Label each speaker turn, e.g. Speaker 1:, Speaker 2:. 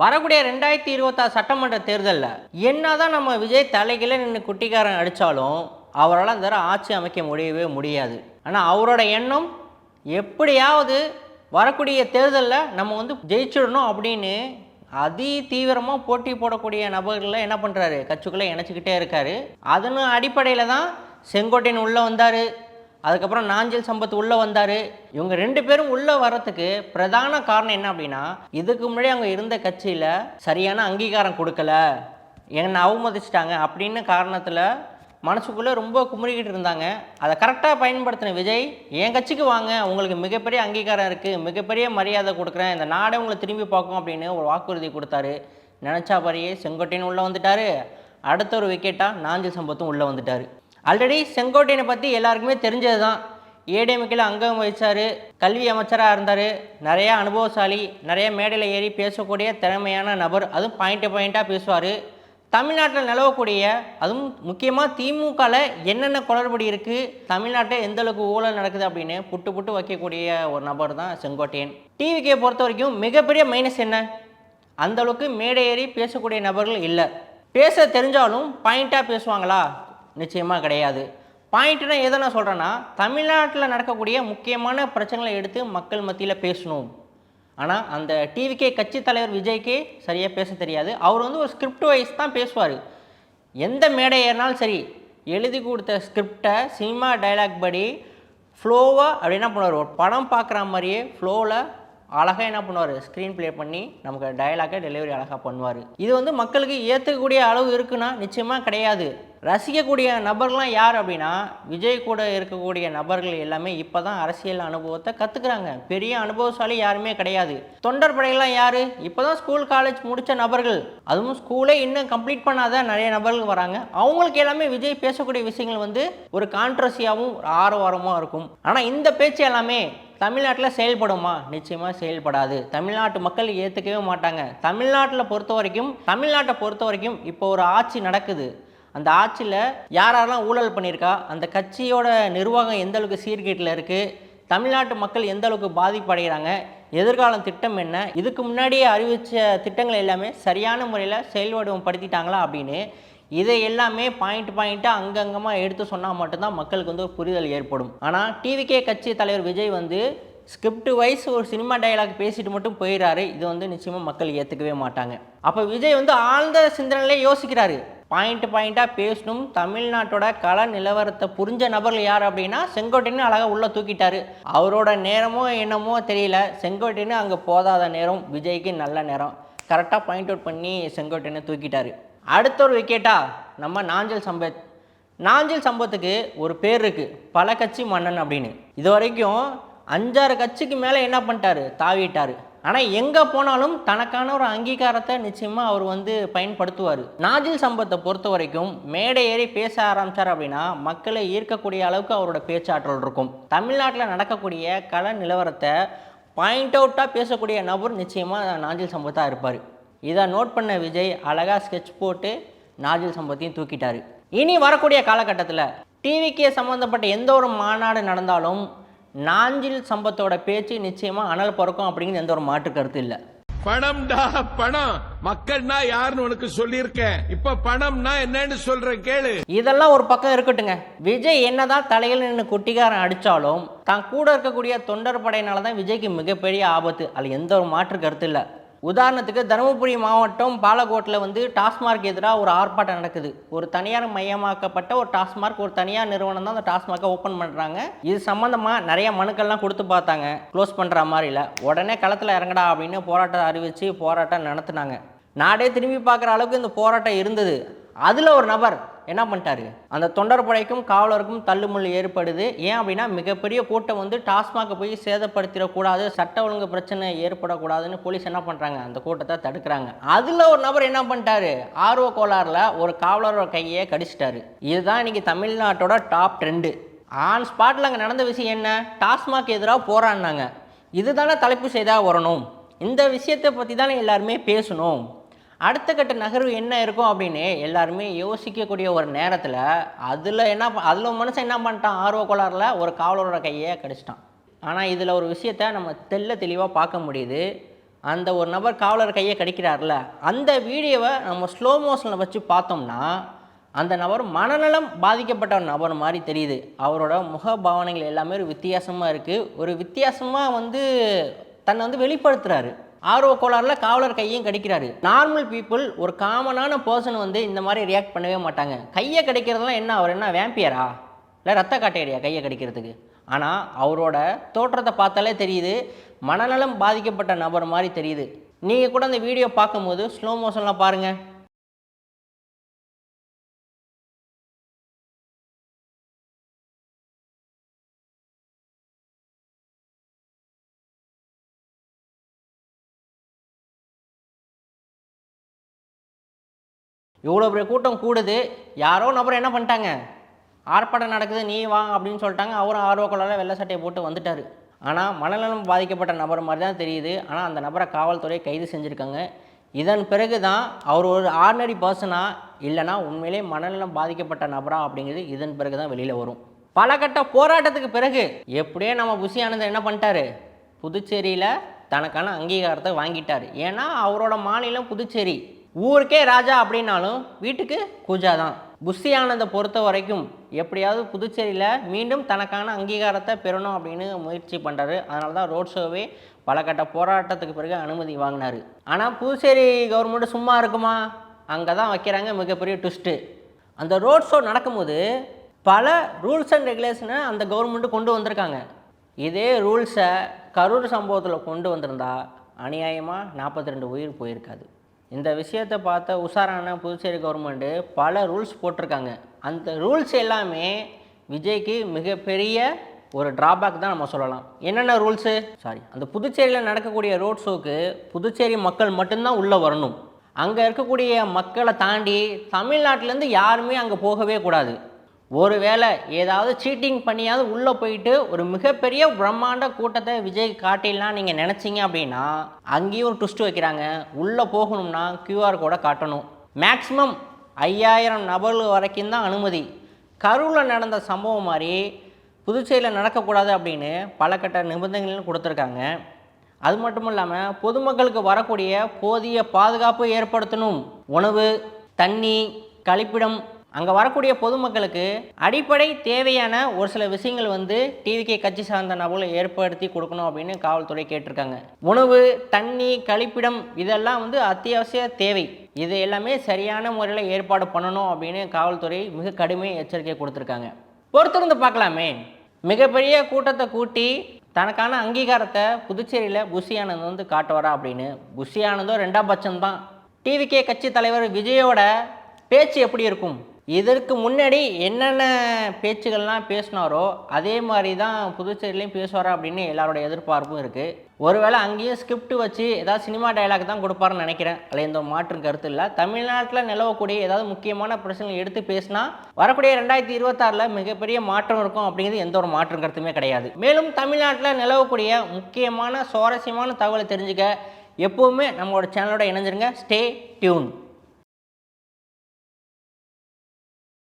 Speaker 1: வரக்கூடிய ரெண்டாயிரத்தி இருபத்தாறு சட்டமன்ற தேர்தலில் என்னதான் நம்ம விஜய் தலைகில நின்று குட்டிக்காரன் அடித்தாலும் அவரால் அந்த ஆட்சி அமைக்க முடியவே முடியாது. ஆனால் அவரோட எண்ணம் எப்படியாவது வரக்கூடிய தேர்தலில் நம்ம வந்து ஜெயிச்சிடணும் அப்படின்னு அதி தீவிரமாக போட்டி போடக்கூடிய நபர்களை என்ன பண்ணுறாரு கட்சிக்குள்ளே இணைச்சிக்கிட்டே இருக்காரு. அதன் அடிப்படையில் தான் செங்கோட்டையன் உள்ளே வந்தார். அதுக்கப்புறம் நாஞ்சில் சம்பத் உள்ளே வந்தார். இவங்க ரெண்டு பேரும் உள்ளே வரத்துக்கு பிரதான காரணம் என்ன அப்படின்னா இதுக்கு முன்னாடி அவங்க இருந்த கட்சியில் சரியான அங்கீகாரம் கொடுக்கல. என்னை அவமதிச்சிட்டாங்க அப்படின்னு காரணத்தில் மனசுக்குள்ளே ரொம்ப குமுறிக்கிட்டு இருந்தாங்க. அதை கரெக்டாக பயன்படுத்தின விஜய் என் கட்சிக்கு வாங்க உங்களுக்கு மிகப்பெரிய அங்கீகாரம் இருக்குது மிகப்பெரிய மரியாதை கொடுக்குறேன் இந்த நாடே உங்களை திரும்பி பார்க்கும் அப்படின்னு ஒரு வாக்குறுதி கொடுத்தாரு. நினச்சா பாரியே செங்கோட்டையன் உள்ளே வந்துட்டார். அடுத்த ஒரு விக்கெட்டாக நாஞ்சில் சம்பத்தும் உள்ளே வந்துட்டார். ஆல்ரெடி செங்கோட்டையனை பற்றி எல்லாருக்குமே தெரிஞ்சது தான் ஏடிஎம்கேல அங்கம் வகிச்சார் கல்வி அமைச்சராக இருந்தார். நிறையா அனுபவசாலி நிறைய மேடையில் ஏறி பேசக்கூடிய திறமையான நபர். அதுவும் பாயிண்ட்டு பாயிண்ட்டாக பேசுவார். தமிழ்நாட்டில் நிலவக்கூடிய அதுவும் முக்கியமாக திமுகவில் என்னென்ன குளறுபடி இருக்குது தமிழ்நாட்டில் எந்த அளவுக்கு ஊழல் நடக்குது அப்படின்னு புட்டு புட்டு வைக்கக்கூடிய ஒரு நபர் தான் செங்கோட்டையன் டிவிக்கே பொறுத்த வரைக்கும் மிகப்பெரிய மைனஸ் என்ன? அந்த அளவுக்கு மேடை ஏறி பேசக்கூடிய நபர்கள் இல்லை. பேச தெரிஞ்சாலும் பாயிண்ட்டாக பேசுவாங்களா? நிச்சயமாக கிடையாது. பாயிண்ட்னா எதை நான் சொல்கிறேன்னா தமிழ்நாட்டில் நடக்கக்கூடிய முக்கியமான பிரச்சனைகளை எடுத்து மக்கள் மத்தியில் பேசணும். ஆனால் அந்த டிவிக்கே கட்சி தலைவர் விஜய்க்கே சரியாக பேச தெரியாது. அவர் வந்து ஒரு ஸ்கிரிப்ட் வைஸ் தான் பேசுவார். எந்த மேடை ஏறினாலும் சரி எழுதி கொடுத்த ஸ்கிரிப்டை சினிமா டைலாக் படி ஃப்ளோவாக அப்படி என்ன பண்ணுவார்? ஒரு படம் பார்க்குற மாதிரியே ஃப்ளோவில் அழகாக என்ன பண்ணுவார்? ஸ்க்ரீன் ப்ளே பண்ணி நமக்கு டைலாக்கை டெலிவரி அழகாக பண்ணுவார். இது வந்து மக்களுக்கு ஏற்றுக்கக்கூடிய அளவு இருக்குன்னா நிச்சயமாக கிடையாது. ரசிக்கக்கூடிய நபர்கள்லாம் யார் அப்படின்னா விஜய் கூட இருக்கக்கூடிய நபர்கள் எல்லாமே இப்போ தான் அரசியல் அனுபவத்தை கற்றுக்குறாங்க பெரிய அனுபவசாலி யாருமே கிடையாது. தொண்டர் படையெல்லாம் யார்? இப்போ தான் ஸ்கூல் காலேஜ் முடித்த நபர்கள். அதுவும் ஸ்கூலே இன்னும் கம்ப்ளீட் பண்ணாத நிறைய நபர்கள் வராங்க. அவங்களுக்கு எல்லாமே விஜய் பேசக்கூடிய விஷயங்கள் வந்து ஒரு கான்ட்ரஸியாகவும் ஆரவாரமாக இருக்கும். ஆனால் இந்த பேச்சு எல்லாமே தமிழ்நாட்டில் செயல்படுமா? நிச்சயமாக செயல்படாது. தமிழ்நாட்டு மக்கள் ஏற்றுக்கவே மாட்டாங்க. தமிழ்நாட்டில் பொறுத்த வரைக்கும் தமிழ்நாட்டை பொறுத்த வரைக்கும் இப்போ ஒரு ஆட்சி நடக்குது. அந்த ஆட்சியில் யாரெல்லாம் ஊழல் பண்ணியிருக்கா? அந்த கட்சியோட நிர்வாகம் எந்த அளவுக்கு சீர்கேட்டில் இருக்குது தமிழ்நாட்டு மக்கள் எந்த அளவுக்கு பாதிப்படைகிறாங்க? எதிர்காலம் திட்டம் என்ன? இதுக்கு முன்னாடியே அறிவித்த திட்டங்கள் எல்லாமே சரியான முறையில் செயல்வடிவம் படுத்திட்டாங்களா அப்படின்னு இதை எல்லாமே பாயிண்ட் பாயிண்ட்டாக அங்கங்கமாக எடுத்து சொன்னால் மட்டும்தான் மக்களுக்கு வந்து ஒரு புரிதல் ஏற்படும். ஆனால் டிவிகே கட்சி தலைவர் விஜய் வந்து ஸ்கிரிப்ட் வைஸ் ஒரு சினிமா டைலாக் பேசிட்டு மட்டும் போயிடுறாரு. இது வந்து நிச்சயமாக மக்கள் ஏற்றுக்கவே மாட்டாங்க. அப்போ விஜய் வந்து ஆழ்ந்த சிந்தனையிலே யோசிக்கிறாரு. பாயிண்ட் பாயிண்ட்டாக பேசணும். தமிழ்நாட்டோட கல நிலவரத்தை புரிஞ்ச நபர்கள் யார் அப்படின்னா செங்கோட்டைன்னு அழகாக உள்ளே தூக்கிட்டாரு. அவரோட நேரமோ என்னமோ தெரியல. செங்கோட்டைன்னு அங்கே போதாத நேரம் விஜய்க்கு நல்ல நேரம். கரெக்டாக பாயிண்ட் அவுட் பண்ணி செங்கோட்டைன்னு தூக்கிட்டாரு. அடுத்த ஒரு விக்கெட்டா நம்ம நாஞ்சல் சம்பத். நாஞ்சில் சம்பத்துக்கு ஒரு பேர் இருக்குது பல கட்சி மன்னன் அப்படின்னு. இது வரைக்கும் அஞ்சாறு கட்சிக்கு மேலே என்ன பண்ணிட்டாரு? தாவிட்டார். ஆனால் எங்கே போனாலும் தனக்கான ஒரு அங்கீகாரத்தை நிச்சயமாக அவர் வந்து பயன்படுத்துவார். நாஜில் சம்பத்தை பொறுத்த வரைக்கும் மேடை ஏறி பேச ஆரம்பித்தார் அப்படின்னா மக்களை ஈர்க்கக்கூடிய அளவுக்கு அவரோட பேச்சாற்றல் இருக்கும். தமிழ்நாட்டில் நடக்கக்கூடிய கல நிலவரத்தை பாயிண்ட் அவுட்டாக பேசக்கூடிய நபர் நிச்சயமாக நாஜில் சம்பத்தாக இருப்பார். இதை நோட் பண்ண விஜய் அழகாக ஸ்கெட்ச் போட்டு நாஜில் சம்பத்தையும் தூக்கிட்டார். இனி வரக்கூடிய காலகட்டத்தில் டிவிக்கே சம்மந்தப்பட்ட எந்த ஒரு மாநாடு நடந்தாலும் நாஞ்சில் சம்பத்தோட பேச்சு நிச்சயமாக அனல் பிறக்கும் அப்படிங்கிறது எந்த ஒரு மாற்று கருத்து இல்லை.
Speaker 2: பணம்டா பணம். மக்கள்னா யாருன்னு உனக்கு சொல்லியிருக்கேன். இப்ப பணம்னா என்னன்னு சொல்றேன் கேளு.
Speaker 1: இதெல்லாம் ஒரு பக்கம் இருக்கட்டுங்க. விஜய் என்னதான் தலையில் நின்று குட்டிக்காரன் அடித்தாலும் தான் கூட இருக்கக்கூடிய தொண்டர் படையினால தான் விஜய்க்கு மிகப்பெரிய ஆபத்து. அதில் எந்த ஒரு மாற்று கருத்து இல்லை. உதாரணத்துக்கு தருமபுரி மாவட்டம் பாலக்கோட்டில் வந்து டாஸ்மார்க் எதிராக ஒரு ஆர்ப்பாட்டம் நடக்குது. ஒரு தனியார் மையமாக்கப்பட்ட ஒரு டாஸ்மார்க் ஒரு தனியார் நிறுவனம் தான் அந்த டாஸ்மார்க்கை ஓப்பன் பண்ணுறாங்க இது சம்மந்தமாக நிறைய மனுக்கள்லாம் கொடுத்து பார்த்தாங்க. க்ளோஸ் பண்ணுற மாதிரி இல்லை உடனே களத்தில் இறங்கடா அப்படின்னு போராட்டம் அறிவித்து போராட்டம் நடத்துனாங்க. நாடே திரும்பி பார்க்குற அளவுக்கு இந்த போராட்டம் இருந்தது. அதில் ஒரு நபர் என்ன பண்ணிட்டாரு? அந்த தொண்டர்படைக்கும் காவலருக்கும் தள்ளுமுள்ளு ஏற்படுது. ஏன் அப்படின்னா மிகப்பெரிய கூட்டம் வந்து டாஸ்மாக போய் சேதப்படுத்திடக்கூடாது சட்ட ஒழுங்கு பிரச்சனை ஏற்படக்கூடாதுன்னு போலீஸ் என்ன பண்ணுறாங்க அந்த கூட்டத்தை தடுக்கிறாங்க. அதில் ஒரு நபர் என்ன பண்ணிட்டாரு? ஆர்வ கோளாறில் ஒரு காவலரோட கையை கடிச்சிட்டாரு. இதுதான் இன்னைக்கு தமிழ்நாட்டோட டாப் ட்ரெண்டு ஆன் ஸ்பாட்டில் அங்கே நடந்த விஷயம் என்ன? டாஸ்மாக் எதிராக போராடினாங்க. இதுதானே தலைப்பு செய்தாக வரணும்? இந்த விஷயத்தை பற்றி தானே எல்லாருமே பேசணும். அடுத்த கட்ட நகர்வு என்ன இருக்கும் அப்படின்னு எல்லாருமே யோசிக்கக்கூடிய ஒரு நேரத்தில் அதில் என்ன அதில் மனுஷன் என்ன பண்ணிட்டான்? ஆர்வ கோளாறில் ஒரு காவலரோட கையை கடிச்சிட்டான். ஆனால் இதில் ஒரு விஷயத்த நம்ம தெள்ள தெளிவாக பார்க்க முடியுது. அந்த ஒரு நபர் காவலர் கையை கடிக்கிறார்ல அந்த வீடியோவை நம்ம ஸ்லோ மோஷனில் வச்சு பார்த்தோம்னா அந்த நபர் மனநலம் பாதிக்கப்பட்ட ஒரு நபர் மாதிரி தெரியுது. அவரோட முக பாவனைகள் எல்லாமே ஒரு வித்தியாசமாக இருக்குது ஒரு வித்தியாசமாக வந்து தன்னை வந்து வெளிப்படுத்துறாரு. ஆர்வ கோளாறுல காவலர் கையையும் கடிக்கிறாரு. நார்மல் பீப்புள் ஒரு காமனான பர்சன் வந்து இந்த மாதிரி ரியாக்ட் பண்ணவே மாட்டாங்க. கையை கடிக்கிறதுலாம் என்ன? அவர் என்ன வேம்பியரா இல்லை ரத்த காட்டையடியா கையை கடிக்கிறதுக்கு? ஆனால் அவரோட தோற்றத்தை பார்த்தாலே தெரியுது மனநலம் பாதிக்கப்பட்ட நபர் மாதிரி தெரியுது. நீங்கள் கூட அந்த வீடியோ பார்க்கும்போது ஸ்லோ மோஷன்லாம் பாருங்கள் இவ்வளோ பெரிய கூட்டம் கூடுது. யாரோ நபர் என்ன பண்ணிட்டாங்க? ஆர்ப்பாட்டம் நடக்குது நீ வா அப்படின்னு சொல்லிட்டாங்க. அவரும் ஆர்வக்கொள்ளால வெள்ளை சட்டையை போட்டு வந்துட்டார். ஆனால் மனநலம் பாதிக்கப்பட்ட நபர் மாதிரி தான் தெரியுது. ஆனால் அந்த நபரை காவல்துறை கைது செஞ்சுருக்காங்க. இதன் பிறகு தான் அவர் ஒரு ஆர்டினரி பர்சனா இல்லைனா உண்மையிலே மனநலம் பாதிக்கப்பட்ட நபரா அப்படிங்கிறது இதன் பிறகு தான் வெளியில் வரும். பல கட்ட போராட்டத்துக்கு பிறகு எப்படியே நம்ம புஷி ஆனந்த் என்ன பண்ணிட்டாரு? புதுச்சேரியில் தனக்கான அங்கீகாரத்தை வாங்கிட்டார். ஏன்னா அவரோட மாநிலம் புதுச்சேரி. ஊருக்கே ராஜா அப்படின்னாலும் வீட்டுக்கு கூஜா தான். புஷி ஆனந்தை பொறுத்த வரைக்கும் எப்படியாவது புதுச்சேரியில் மீண்டும் தனக்கான அங்கீகாரத்தை பெறணும் அப்படின்னு முயற்சி பண்ணுறாரு அதனால தான் ரோட் ஷோவே பல கட்ட போராட்டத்துக்கு பிறகு அனுமதி வாங்கினார். ஆனால் புதுச்சேரி கவர்மெண்ட் சும்மா இருக்குமா? அங்கே தான் வைக்கிறாங்க மிகப்பெரிய ட்விஸ்ட்டு அந்த ரோட் ஷோ நடக்கும்போது பல ரூல்ஸ் அண்ட் ரெகுலேஷனை அந்த கவர்மெண்ட்டு கொண்டு வந்திருக்காங்க. இதே ரூல்ஸை கரூர் சம்பவத்தில் கொண்டு வந்திருந்தா அநியாயமாக நாற்பத்தி ரெண்டு உயிர் போயிருக்காது. இந்த விஷயத்தை பார்த்த உஷாரான புதுச்சேரி கவர்மெண்ட்டு பல ரூல்ஸ் போட்டிருக்காங்க. அந்த ரூல்ஸ் எல்லாமே விஜய்க்கு மிகப்பெரிய ஒரு டிராபேக் தான் நம்ம சொல்லலாம். என்னென்ன ரூல்ஸு சாரி அந்த புதுச்சேரியில் நடக்கக்கூடிய ரோட் ஷோக்கு புதுச்சேரி மக்கள் மட்டும்தான் உள்ளே வரணும். அங்கே இருக்கக்கூடிய மக்களை தாண்டி தமிழ்நாட்டிலேருந்து யாருமே அங்கே போகவே கூடாது. ஒருவேளை ஏதாவது சீட்டிங் பண்ணியாவது உள்ளே போயிட்டு ஒரு மிகப்பெரிய பிரம்மாண்ட கூட்டத்தை விஜய் காட்டிடலாம் நீங்கள் நினச்சிங்க அப்படின்னா அங்கேயும் ஒரு ட்விஸ்ட் வைக்கிறாங்க. உள்ளே போகணும்னா கியூஆர் கோடை காட்டணும். மேக்ஸிமம் ஐயாயிரம் நபர்கள் வரைக்கும் தான் அனுமதி. கரூரில் நடந்த சம்பவம் மாதிரி புதுச்சேரியில் நடக்கக்கூடாது அப்படின்னு பல கட்ட நிபந்தனைகளும் கொடுத்துருக்காங்க. அது மட்டும் இல்லாமல் பொதுமக்களுக்கு வரக்கூடிய போதிய பாதுகாப்பு ஏற்படுத்தணும். உணவு தண்ணி கழிப்பிடம் அங்கே வரக்கூடிய பொதுமக்களுக்கு அடிப்படை தேவையான ஒரு சில விஷயங்கள் வந்து டிவிகே கட்சி சார்ந்த நபர்கள் ஏற்படுத்தி கொடுக்கணும் அப்படின்னு காவல்துறை கேட்டிருக்காங்க. உணவு தண்ணி கழிப்பிடம் இதெல்லாம் வந்து அத்தியாவசிய தேவை. இது எல்லாமே சரியான முறையில் ஏற்பாடு பண்ணணும் அப்படின்னு காவல்துறை மிக கடுமையாக எச்சரிக்கை கொடுத்துருக்காங்க. பொறுத்திருந்து பார்க்கலாமே. மிகப்பெரிய கூட்டத்தை கூட்டி தனக்கான அங்கீகாரத்தை புதுச்சேரியில் புஷி ஆனந்த் வந்து காட்டுவாரா அப்படின்னு. புஷி ரெண்டாம் பட்சம் தான் டிவிகே கட்சி தலைவர் விஜயோட பேச்சு எப்படி இருக்கும்? இதற்கு முன்னாடி என்னென்ன பேச்சுகள்லாம் பேசினாரோ அதே மாதிரி தான் புதுச்சேரியிலையும் பேசுவாரா அப்படின்னு எல்லாரோட எதிர்பார்ப்பும் இருக்குது ஒருவேளை அங்கேயும் ஸ்கிரிப்ட் வச்சு ஏதாவது சினிமா டயலாக் தான் கொடுப்பாருன்னு நினைக்கிறேன். அதில் எந்த மாற்றும் கருத்து இல்லை. தமிழ்நாட்டில் நிலவக்கூடிய ஏதாவது முக்கியமான பிரச்சனைகள் எடுத்து பேசினா வரக்கூடிய ரெண்டாயிரத்தி இருபத்தாறில் மிகப்பெரிய மாற்றம் இருக்கும் அப்படிங்கிறது எந்த ஒரு மாற்றும் கருத்துமே கிடையாது. மேலும் தமிழ்நாட்டில் நிலவக்கூடிய முக்கியமான சுவாரஸ்யமான தகவலை தெரிஞ்சுக்க எப்போவுமே நம்மளோட சேனலோட இணைஞ்சிருங்க. Stay tune